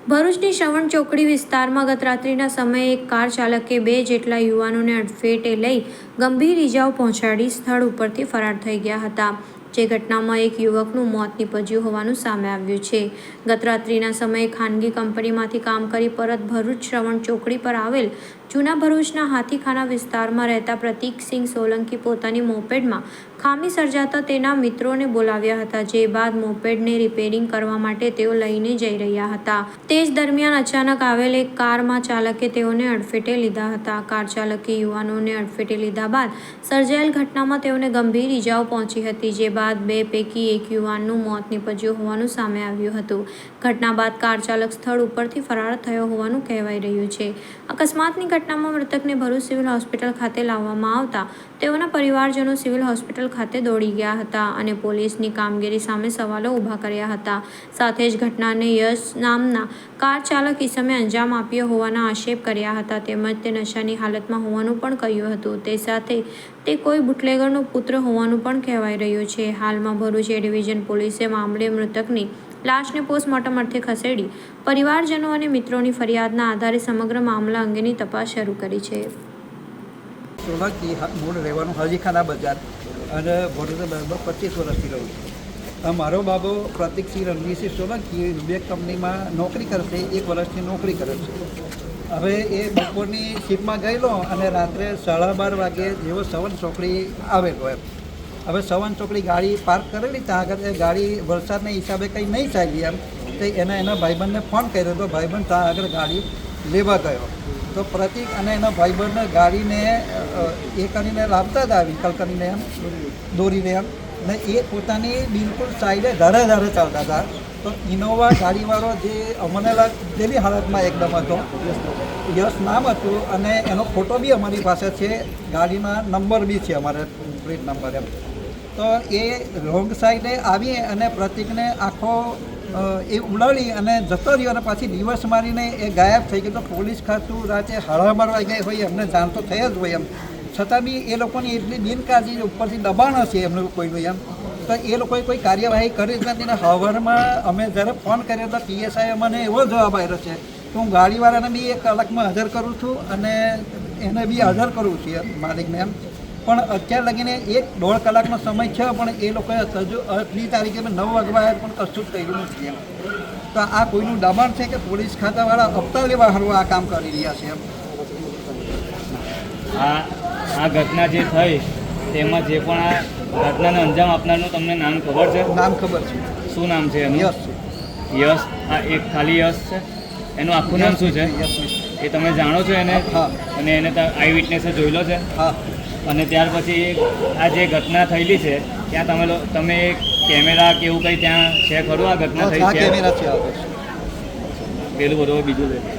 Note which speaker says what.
Speaker 1: ભરૂચની શ્રવણ ચોકડી વિસ્તારમાં ગત રાત્રિના સમયે એક કાર ચાલકે બે જેટલા યુવાનોને અડફેટે લઈ ગંભીર ઇજાઓ પહોંચાડી સ્થળ ઉપરથી ફરાર થઈ ગયા હતા. જે ઘટનામાં એક યુવકનું મોત નીપજ્યું હોવાનું સામે આવ્યું છે. ગત રાત્રિના સમયે ખાનગી કંપનીમાંથી કામ કરી પરત ભરૂચ શ્રવણ ચોકડી પર આવેલ જૂના ભરૂચના હાથીખાના વિસ્તારમાં રહેતા પ્રતીકસિંહ સોલંકી પોતાની મોપેડમાં ખામી સર્જાતા તેના મિત્રોને બોલાવ્યા હતા, જે બાદ મોપેડને રિપેરિંગ કરવા માટે તેઓ લઈને જઈ રહ્યા હતા. તે જ દરમિયાન અચાનક આવેલ એક કારમાં ચાલકે તેઓને અડફેટે લીધા હતા. કાર ચાલકે યુવાનોને અડફેટે લીધા બાદ સર્જાયેલ ઘટનામાં તેઓને ગંભીર ઈજાઓ પહોંચી હતી, જે બાદ બે પૈકી એક યુવાનનું મોત નીપજ્યું હોવાનું સામે આવ્યું હતું. ઘટના બાદ કાર ચાલક સ્થળ ઉપરથી ફરાર થયો હોવાનું કહેવાઈ રહ્યું છે. અકસ્માતની ઘટનામાં મૃતકને ભરૂચ સિવિલ હોસ્પિટલ ખાતે લાવવામાં આવતા તેઓના પરિવારજનો સિવિલ હોસ્પિટલ ખાતે દોડી ગયા હતા અને પોલીસની કામગીરી સામે સવાલો ઊભા કર્યા હતા. સાથે જ ઘટનાને યશ નામના કાર ચાલક ઈસમે અંજામ આપ્યો હોવાના આક્ષેપ કર્યા હતા તેમજ તે નશાની હાલતમાં હોવાનું પણ કહ્યું હતું. તે સાથે તે કોઈ બુટલેગરનો પુત્ર હોવાનું પણ કહેવાઈ રહ્યું છે. હાલમાં ભરૂચ એ ડિવિઝન પોલીસે મામલે મૃતકની લાશને પોસ્ટમોર્ટમ અર્થે ખસેડી પરિવારજનો અને મિત્રોની ફરિયાદના આધારે સમગ્ર મામલા અંગેની તપાસ શરૂ કરી છે.
Speaker 2: સોલંકી મૂળ રહેવાનું હાજીખાના બજાર અને ભરૂચ બરાબર પચીસ વર્ષથી રહું છું. મારો બાબો પ્રતિકસિંહ રણજીતસિંહ સોલંકી બે કંપનીમાં નોકરી કરશે, એક વર્ષથી નોકરી કરે છે. હવે એ બપોરની શિપમાં ગયેલો અને રાત્રે સાડા બાર વાગે જેવો સવન ચોકડી આવેલો એમ. હવે સવન ચોકડી ગાડી પાર્ક કરેલી ત્યાં આગળ એ ગાડી વરસાદના હિસાબે કંઈ નહીં ચાલી એમ. તો એના એના ભાઈબંધને ફોન કર્યો તો ભાઈબંધ ત્યાં આગળ ગાડી લેવા ગયો. તો પ્રતિક અને એના ભાઈબંધને ગાડીને એ કરીને લાવતા હતા વિકલ કરીને એમ, દોરીને એમ. ને એ પોતાની બિલકુલ સાઈડે ધારે ધારે ચાલતા હતા. તો ઇનોવા ગાડીવાળો જે અમને જેવી હાલતમાં એકદમ હતો, યશ નામ હતું અને એનો ફોટો બી અમારી પાસે છે. ગાડીના નંબર બી છે અમારે. પ્લેટ નંબર એમ. તો એ રોંગ સાઈડે આવી અને પ્રતિકને આખો એ ઉડાડી અને જતો રહ્યો અને પાછી દિવસ મારીને એ ગાયબ થઈ ગયો. તો પોલીસ ખાતું રાતે હળહળવા ગઈ હોય, એમને જાણ તો થઈ જ હોય એમ. છતાં બી એ લોકોની એટલી બિનકાળજી ઉપરથી દબાણ હશે એમનું કોઈનું એમ, તો એ લોકોએ કોઈ કાર્યવાહી કરી જ નથી. ને હવારમાં અમે જ્યારે ફોન કર્યો તો પીએસઆઈએ મને એવો જવાબ આવ્યો છે તો હું ગાડીવાળાને બી એક કલાકમાં હાજર કરું છું અને એને બી હાજર કરું છું માલિકને એમ. પણ અત્યાર લગીને એક દોઢ કલાકનો સમય છે પણ એ લોકોએ હજુ આટલી તારીખે નવ વાગવા પણ કશું જ કર્યું નથી એમ. તો આ કોઈનું દબાણ છે કે પોલીસ ખાતાવાળા હપ્તા લેવા હારું આ કામ કરી રહ્યા છે એમ?
Speaker 3: આ આ ઘટના જે થઈ તેમાં જે પણ આ ઘટનાને અંજામ આપનારનું તમને નામ ખબર છે?
Speaker 2: નામ ખબર છે.
Speaker 3: શું નામ છે એનું?
Speaker 2: યસ છે
Speaker 3: યશ આ એક ખાલી યશ છે? એનું આખું નામ શું છે?
Speaker 2: યસ
Speaker 3: એ તમે જાણો છો એને?
Speaker 2: હા.
Speaker 3: અને એને આઈ વિટનેસે જોયેલો છે?
Speaker 2: હા.
Speaker 3: અને ત્યાર પછી આ જે ઘટના થયેલી છે ત્યાં તમે તમે કેમેરા કે એવું કંઈ ત્યાં છે ખરું આ ઘટના થઈ છે? પેલું બધું બીજું છે.